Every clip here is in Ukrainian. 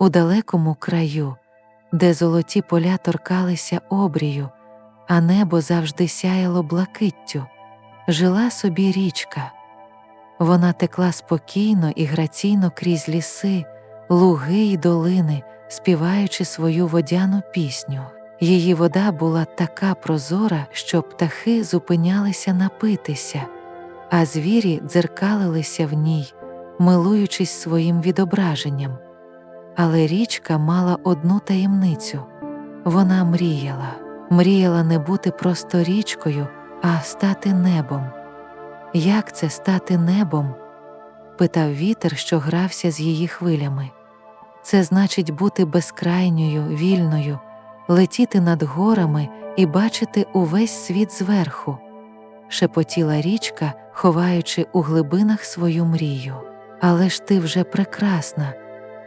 у далекому краю, де золоті поля торкалися обрію, а небо завжди сяяло блакиттю, жила собі річка. Вона текла спокійно і граційно крізь ліси, луги й долини, співаючи свою водяну пісню. Її вода була така прозора, що птахи зупинялися напитися, а звірі дзеркалилися в ній, милуючись своїм відображенням. Але річка мала одну таємницю вона мріяла, мріяла не бути просто річкою, а стати небом. Як це стати небом? питав вітер, що грався з її хвилями. Це значить бути безкрайньою, вільною, летіти над горами і бачити увесь світ зверху, шепотіла річка, ховаючи у глибинах свою мрію. Але ж ти вже прекрасна,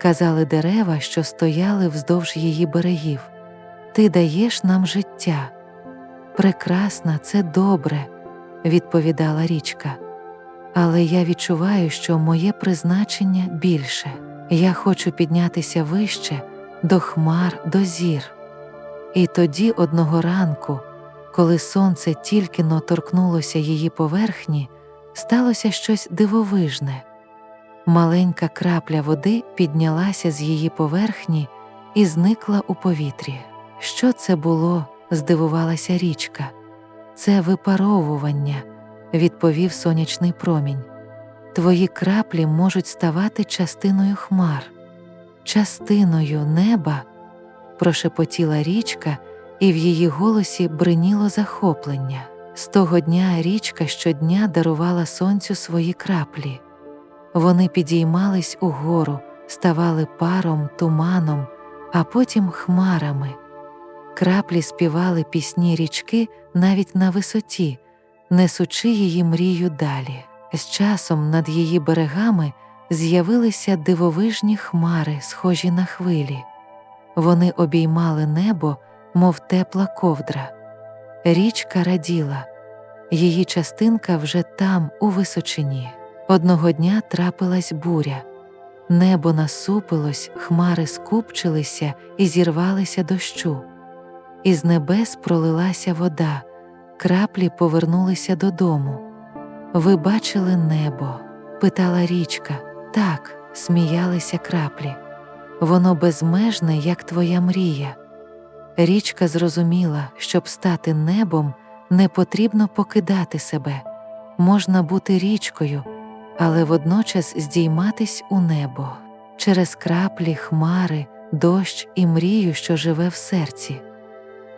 казали дерева, що стояли вздовж її берегів. Ти даєш нам життя. Прекрасна, це добре, відповідала річка. Але я відчуваю, що моє призначення більше. Я хочу піднятися вище, до хмар, до зір. І тоді одного ранку, коли сонце тільки но торкнулося її поверхні, сталося щось дивовижне. Маленька крапля води піднялася з її поверхні і зникла у повітрі. Що це було? здивувалася річка. Це випаровування, відповів сонячний промінь. Твої краплі можуть ставати частиною хмар, частиною неба, прошепотіла річка, і в її голосі бриніло захоплення. З того дня річка щодня дарувала сонцю свої краплі. Вони підіймались угору, ставали паром, туманом, а потім хмарами. Краплі співали пісні річки навіть на висоті, несучи її мрію далі. З часом над її берегами з'явилися дивовижні хмари, схожі на хвилі. Вони обіймали небо, мов тепла ковдра. Річка раділа, її частинка вже там, у височині. Одного дня трапилась буря. Небо насупилось, хмари скупчилися і зірвалися дощу. Із небес пролилася вода, краплі повернулися додому. Ви бачили небо? питала річка. Так, сміялися краплі. Воно безмежне, як твоя мрія. Річка зрозуміла, щоб стати небом, не потрібно покидати себе, можна бути річкою, але водночас здійматись у небо через краплі, хмари, дощ і мрію, що живе в серці.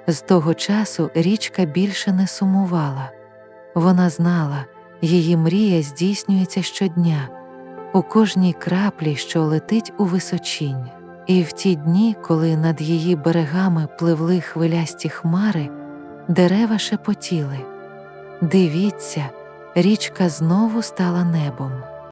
З того часу річка більше не сумувала, вона знала, її мрія здійснюється щодня, у кожній краплі, що летить у височінь. І в ті дні, коли над її берегами пливли хвилясті хмари, дерева шепотіли. Дивіться, річка знову стала небом.